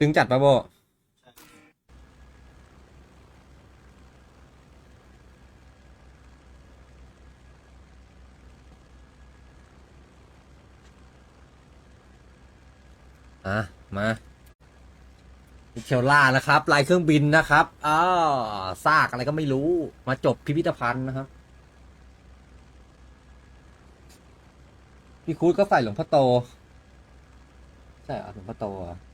ตึงจัดปะโบอะมาเชลล่านะครับลายเครื่องบินนะครับอ้าวซากอะไรก็ไม่รู้ มาจบพิพิธภัณฑ์นะครับ พี่คูดก็ใส่หลวงพ่อโต ใช่เหรอหลวงพ่อโตเหรออ่า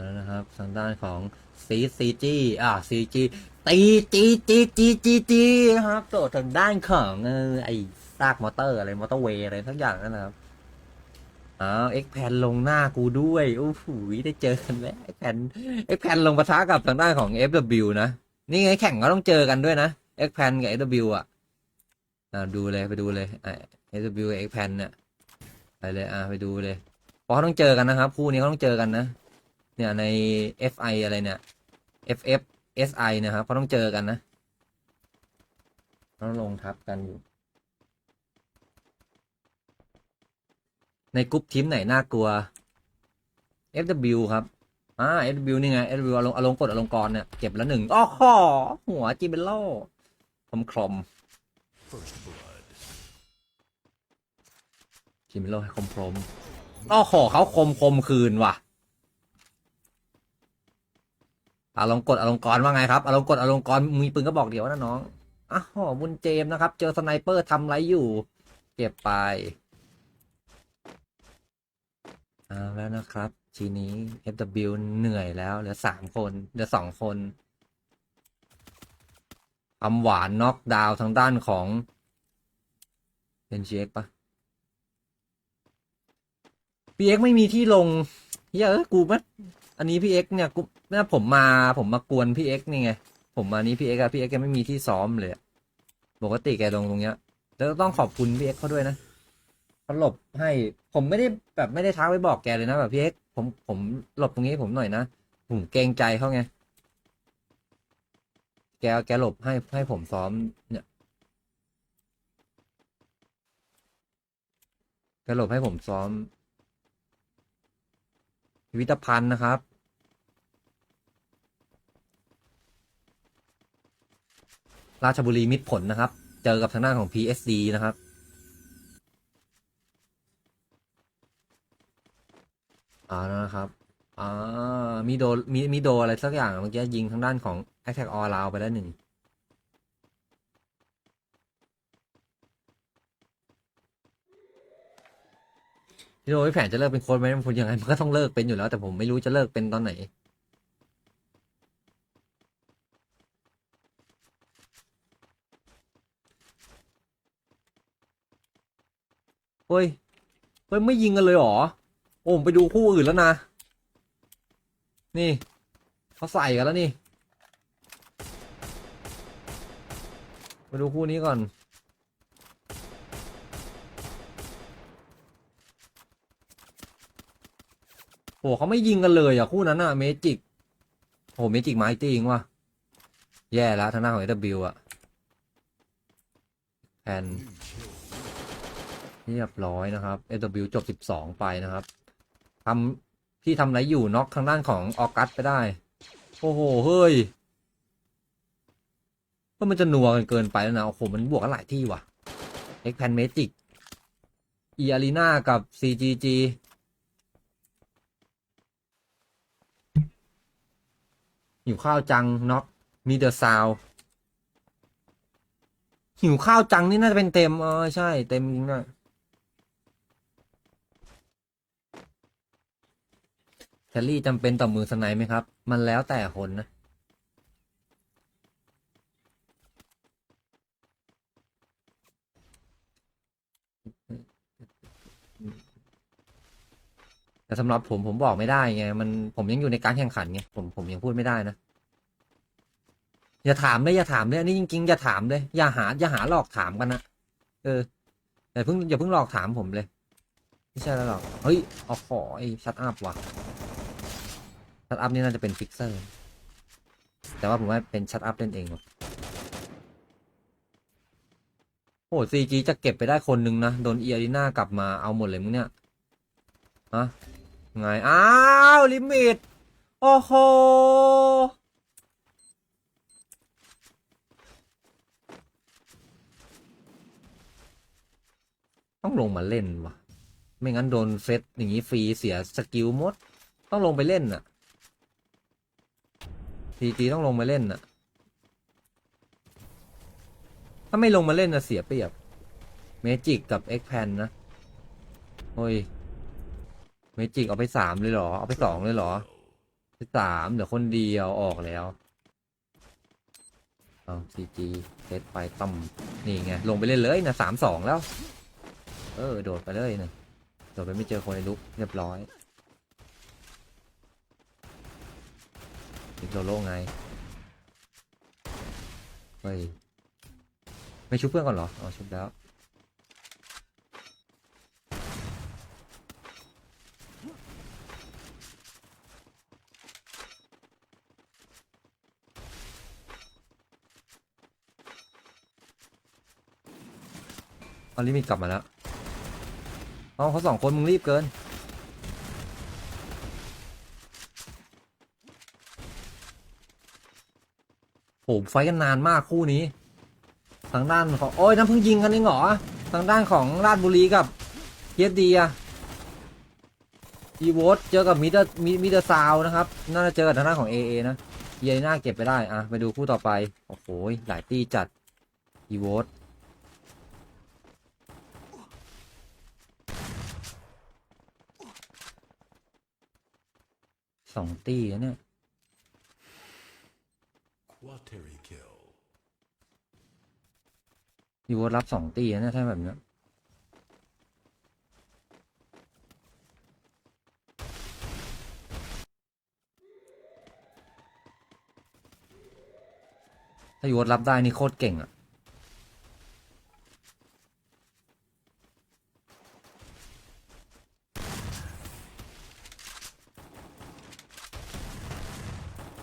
แล้วนะครับทางด้านของซีซีจีอ่าซีจีตีจีจีจีจีจีนะครับตัวทางด้านของเออไอซากมอเตอร์อะไรมอเตอร์เวย์อะไรทั้งอย่างนั่นนะครับอ้าวเอ็กแพนลงหน้ากูด้วยโอ้โหได้เจอกันแล้วเอ็กแพนเอ็กแพนลงปะทะกับทางด้านของ FW นะ นี่ไงแข่งก็ต้องเจอกันด้วยนะเอ็กแพนกับ FW อะอ่าดูเลยไปดูเลยอ่า FW กับ X Pan เนี่ยไปเลยอะไปดูเลยเพราะเขาต้องเจอกันนะครับคู่นี้เขาต้องเจอกันนะ เนี่ยใน FI อะไรเนี่ย FF SI นะครับเขาะต้องเจอกันนะต้องลงทับกันอยู่ ในกรุ๊ปทีมไหนน่ากลัว FW ครับอ่า FW นี่ไง FW อลงอลงกดอลงกรเนี่ยเก็บแล้วหนึ่งอ้อหอหัวจิเบลโล่คมคลมจิเบลโล่ให้คมคลมอ้อหอเขาคมคมคืนว่ะ อลงกดอลงกรณ์กรว่าไงครับอลงกดอลงกรณ์กรมีปืนก็บอกเดี๋ยวนะน้องอ้าวบุญเจมส์นะครับ เจอสไนเปอร์ทำไรอยู่ เก็บไปเอาแล้วนะครับ ทีนี้ FW เหนื่อยแล้วเหลือสามคนเหลือสองคนคำหวานน็อกดาวน์ทางด้านของเป็น GX ปะ PX ไม่มีที่ลงเฮ้ยเอ้ยกูมัน อันนี้ PX เอ็กเนี่ยกูเนี่ยผมมาผมมากวน PX นี่ไง ผมมานี้ PX อะ PX แกไม่มีที่ซ้อมเลยอะปกติแกลงตรงเนี้ย แล้วต้องขอบคุณ PX เอ็กเขาด้วยนะเขาหลบให้ผมไม่ได้แบบไม่ได้ทักไปบอกแกเลยนะแบบ PX ผมผมหลบตรงนี้ผมหน่อยนะผมเกรงใจเขาไง แกแกหลบให้ให้ผมซ้อมเนี่ยแกหลบให้ผมซ้อม พิพิธภัณฑ์นะครับ ราชบุรีมิตรผลนะครับ เจอกับทางด้านของ PSD นะครับอ่านะครับอ่ามีโดมีมีโดอะไรสักอย่างเมื่อกี้ยิงทางด้านของ Attack All Round ไปแล้วหนึ่ง พี่โดพี่แผนจะเลิกเป็นโค้ชไหมมันยังไงมันก็ต้องเลิกเป็นอยู่แล้ว แต่ผมไม่รู้จะเลิกเป็นตอนไหน เฮ้ย เฮ้ย ไม่ยิงกันเลยหรอ โอ้ผมไปดูคู่อื่นแล้วนะ นี่เขาใส่กันแล้วนี่ มาดูคู่นี้ก่อน โอ้เขาไม่ยิงกันเลยอะคู่นั้นอะเมจิกโอ้เมจิกไม้จริงว่ะแย่แล้วทางหน้าของ AW อะแผ่นเรียบร้อยนะครับ AW จบ12ไปนะครับทำที่ทำไรอยู่น็อกทางด้านของออกัสไปได้ โอ้โหเฮ้ยว่ามันจะนัวกันเกินไปแล้วนะโอ้โหมันบวกกันหลายที่ว่ะ X Pan Magic E Arena กับ CGG หิวข้าวจังน็อกมีเดอะซาวหิวข้าวจังนี่น่าจะเป็นเต็มเออใช่ เต็มจริงด้วยแคลรี่จำเป็นต่อมือสไนไหมครับ มันแล้วแต่คนนะ แต่สำหรับผมผมบอกไม่ได้ไงมันผมยังอยู่ในการแข่งขันไงผมผมยังพูดไม่ได้นะอย่าถามเลยอย่าถามเลยอันนี้จริงๆอย่าถามเลยอย่าหาอย่าหาหลอกถามกันนะเอออย่าเพิ่งอย่าเพิ่งหลอกถามผมเลย ไม่ใช่แล้วหรอกเฮ้ยเอาขอไอ้ชัดอัพว่ะชัดอัพนี่น่าจะเป็นฟิกเซอร์ แต่ว่าผมว่าเป็นชัดอัพเล่นเองว่ะโอ้ซีจีจะเก็บไปได้คนนึงนะ โดนเอียรีน่ากลับมาเอาหมดเลยมึงเนี่ย ฮะ ไง อ้าว ลิมิต โอ้โห ต้องลงมาเล่นวะไม่งั้นโดนเซตอย่างนี้ฟรีเสียสกิลมด ต้องลงไปเล่นน่ะทีจีต้องลงมาเล่นน่ะ ถ้าไม่ลงมาเล่นนะเสียเปรียบ เมจิกกับเอ็กแพนนะ โอ้ย เมจิกเอาไปสามเลยเหรอ เอาไปสองเลยเหรอไปสามเดี๋ยวคนเดียวออกแล้วเอาซีจีเซตไปต่ำนี่ไง ลงไปเล่นเลยนะสามสองแล้ว เออ โดดไปเลยนะโดดไปไม่เจอคนในลุกเรียบร้อยอีกโซโล่ไง เฮ้ย ไม่ชุบเพื่อนก่อนเหรอ อ๋อ ชุบแล้ว อลิมิตกลับมาแล้วเอาเขาสองคนมึงรีบเกิน โหไฟกันนานมากคู่นี้ ทางด้านของ โอ้ยน้ำเพิ่งยิงกันเองเหรอ ทางด้านของราชบุรีกับเทียดีอะอีโวตเจอกับมิเตอร์มิเตอร์ซาวนะครับ น่าจะเจอกับทางด้านของเอเอนะเยน่าเก็บไปได้อะไปดูคู่ต่อไป โอ้โหหลายตีจัดอีโวตส องตีแล้วเนี่ย Quateri kill. อีโวตรับสองตีแล้วเนี่ยถ้าแบบเนี้ย ถ้าอีโวตรับได้นี่โคตรเก่งอะ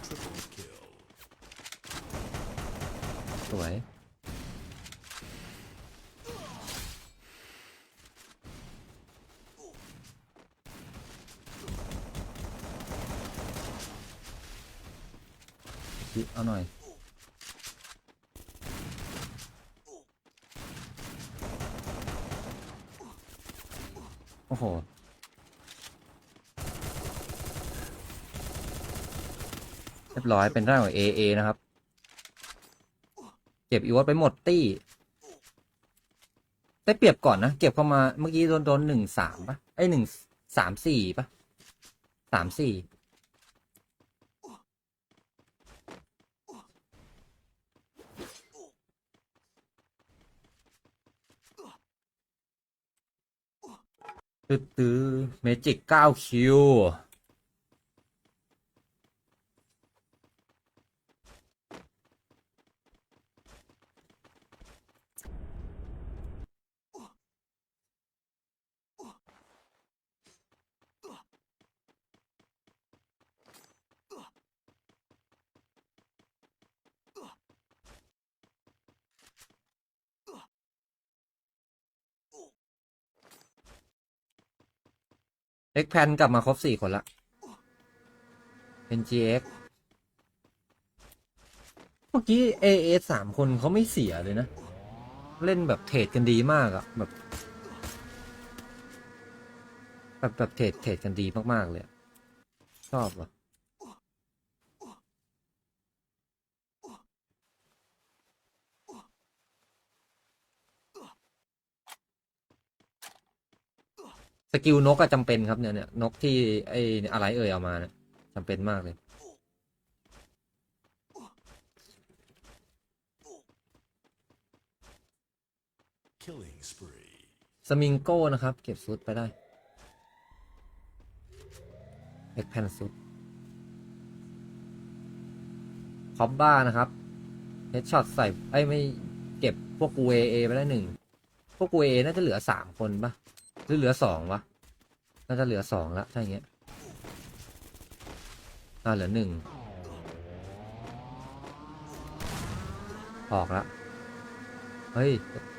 Triple kill. สวย เอาหน่อยโอ้โห เรียบร้อยเป็นร่างของ AA นะครับ ก็บอีวอตไปหมดตี้ ได้เปรียบก่อนนะ เก็บเข้ามาเมื่อกี้โดนโดนหนึ่งสามปะไอหนึ่งสามสี่ปะสามสี่ตื้อตื้อเมจิกเก้าคิว เอ็กแพนกลับมาครบสี่คนละ NGX เมื่อกี้ AA สามคนเขาไม่เสียเลยนะ เล่นแบบเทรดกันดีมากอะแบบ แบบแบบเทรดเทรดกันดีมาก ๆ เลยชอบว่ะ สกิลนกอะจำเป็นครับเนี่ยเนี่ยนกที่ไอ้อะไรเอ่ยเอามาเนี่ยจำเป็นมากเลย สมิงโก้นะครับ เก็บซุดไปได้เอ็กแพนซุดคอบบ้านะครับเฮดช็อตใส่ไอ้ไม่เก็บพวกกูเอเอไปได้หนึ่งพวกกูเอน่าจะเหลือสามคนปะ หรือเหลือสองวะ น่าจะเหลือสองละถ้าอย่างเงี้ย อ่าเหลือหนึ่งออกละ เฮ้ย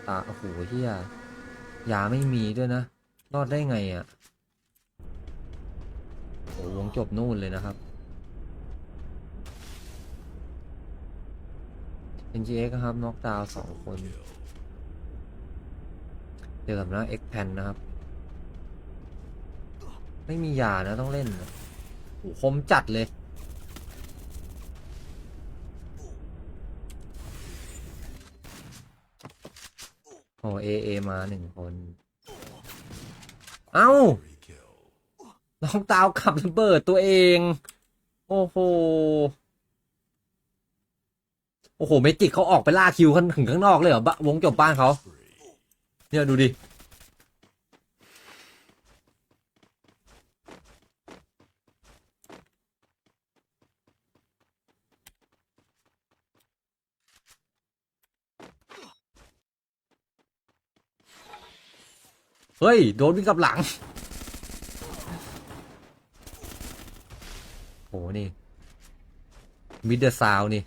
ตา โอ้โหเฮียยาไม่มีด้วยนะ รอดได้ไงอะ่ะโอ้วงจบนู่นเลยนะครับ NGX นะครับ น็อกดาวสองคน Kill. เจอกับนะ X Pan นะครับ ไม่มียานะต้องเล่นนะโอ้โหคมจัดเลย โอ้เอเอมาหนึ่งคน เอ้า Terry kill. น้องตาวขับระเบิดตัวเอง โอ้โห โอ้โห เมจิกเขาออกไปล่าคิวกันถึงข้างนอกเลยเหรอบะวงจบบ้านเขา Spree. เนี่ยดูดิ เฮ้ย โดนวิ่งกลับหลัง โห นี่มิดเดอร์ซาวนี่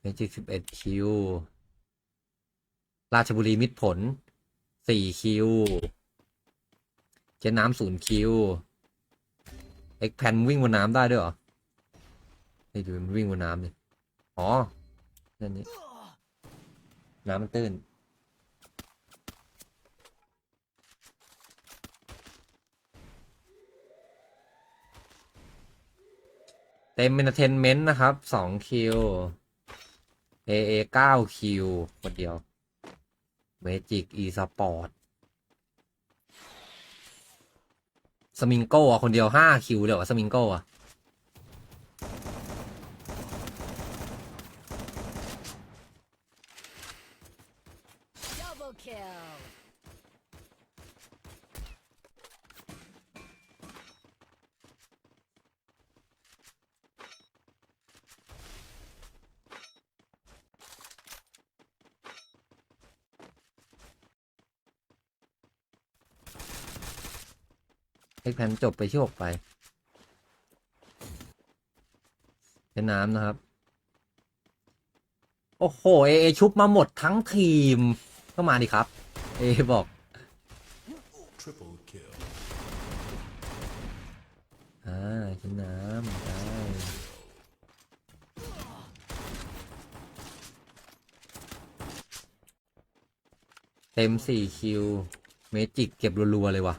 เมจิกสิบเอ็ดคิว ราชบุรีมิตรผลสี่คิว เจน้ำศูนย์คิว เอ็กแพนวิ่งบนน้ำได้ด้วยเหรอ นี่ดูมันวิ่งบนน้ำนี่อ๋อนั่นนี่ น้ำมันตื้น เต็มเอนเตอร์เทนเมนต์นะครับสองคิว AA เก้าคิวคนเดียวเมจิกอีสปอร์ตสมิงโก้อะคนเดียวห้าคิวเดียวสมิงโก้อะ Double kill. เอ็กแพนจบไปที่หกไปเป็นน้ำนะครับ โอ้โหเอชุบมาหมดทั้งทีมก็มาดิครับ เอบอกอ่ากินน้ำได้เต็มสี่คิว เมจิกเก็บรัวๆเลยว่ะ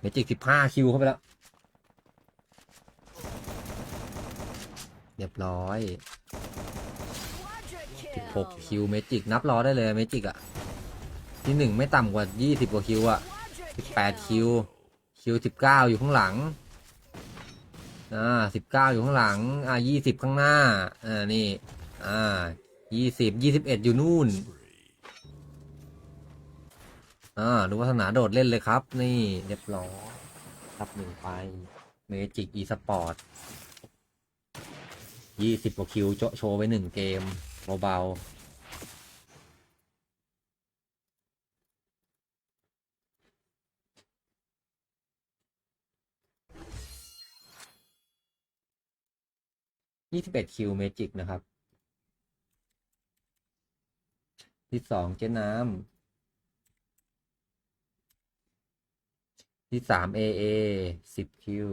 เมจิกสิบห้าคิวเข้าไปแล้ว เรียบร้อย Quadra หกคิวเมจิกนับรอได้เลยเมจิกอะที่หนึ่งไม่ต่ำกว่ายี่สิบกว่าคิวอะสิบแปดคิว คิวสิบเก้าอยู่ข้างหลัง อ่าสิบเก้าอยู่ข้างหลัง อ่ายี่สิบข้างหน้า อ่านี่ อ่ายี่สิบยี่สิบเอ็ดอยู่นู่น อ่าดูวัฒนาโดดเล่นเลยครับ นี่เรียบร้อยครับหนึ่งไปเมจิกอีสปอร์ตยี่สิบกว่าคิวโจโชว์ไปหนึ่งเกมเบาๆยี่สิบเอ็ดคิวเมจิกนะครับ ที่สองเจ๊น้ำ ที่สามเอเอสิบคิว